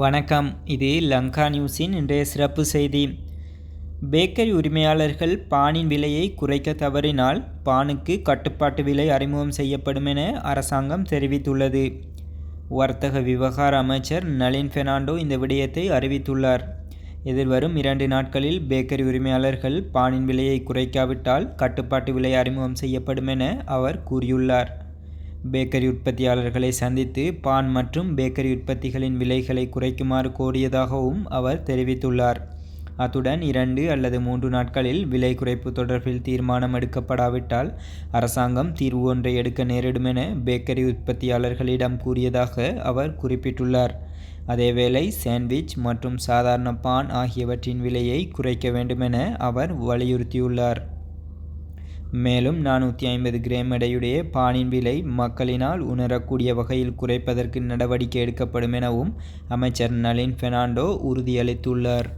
வணக்கம். இது லங்கா நியூஸின் இன்றைய சிறப்பு செய்தி. பேக்கரி உரிமையாளர்கள் பானின் விலையை குறைக்க தவறினால் பானுக்கு கட்டுப்பாட்டு விலை அறிமுகம் செய்யப்படும் என அரசாங்கம் தெரிவித்துள்ளது. வர்த்தக விவகார அமைச்சர் நளின் பெர்னாண்டோ இந்த விடயத்தை அறிவித்துள்ளார். எதிர்வரும் இரண்டு நாட்களில் பேக்கரி உரிமையாளர்கள் பானின் விலையை குறைக்காவிட்டால் கட்டுப்பாட்டு விலை அறிமுகம் செய்யப்படும் என அவர் கூறியுள்ளார். பேக்கரி உற்பத்தியாளர்களை சந்தித்து பான் மற்றும் பேக்கரி உற்பத்திகளின் விலைகளை குறைக்குமாறு கோரியதாகவும் அவர் தெரிவித்துள்ளார். அத்துடன் இரண்டு அல்லது மூன்று நாட்களில் விலை குறைப்பு தொடர்பில் தீர்மானம் எடுக்கப்படாவிட்டால் அரசாங்கம் தீர்வு ஒன்றை எடுக்க நேரிடும் என பேக்கரி உற்பத்தியாளர்களிடம் கூறியதாக அவர் குறிப்பிட்டுள்ளார். அதேவேளை சாண்ட்விச் மற்றும் சாதாரண பான் ஆகியவற்றின் விலையை குறைக்க வேண்டுமென அவர் வலியுறுத்தியுள்ளார். மேலும் நானூற்றி ஐம்பது கிராம் எடையுடைய பானின் விலை மக்களினால் உணரக்கூடிய வகையில் குறைப்பதற்கு நடவடிக்கை எடுக்கப்படும் எனவும் அமைச்சர் நளின் பெர்னாண்டோ உறுதியளித்துள்ளார்.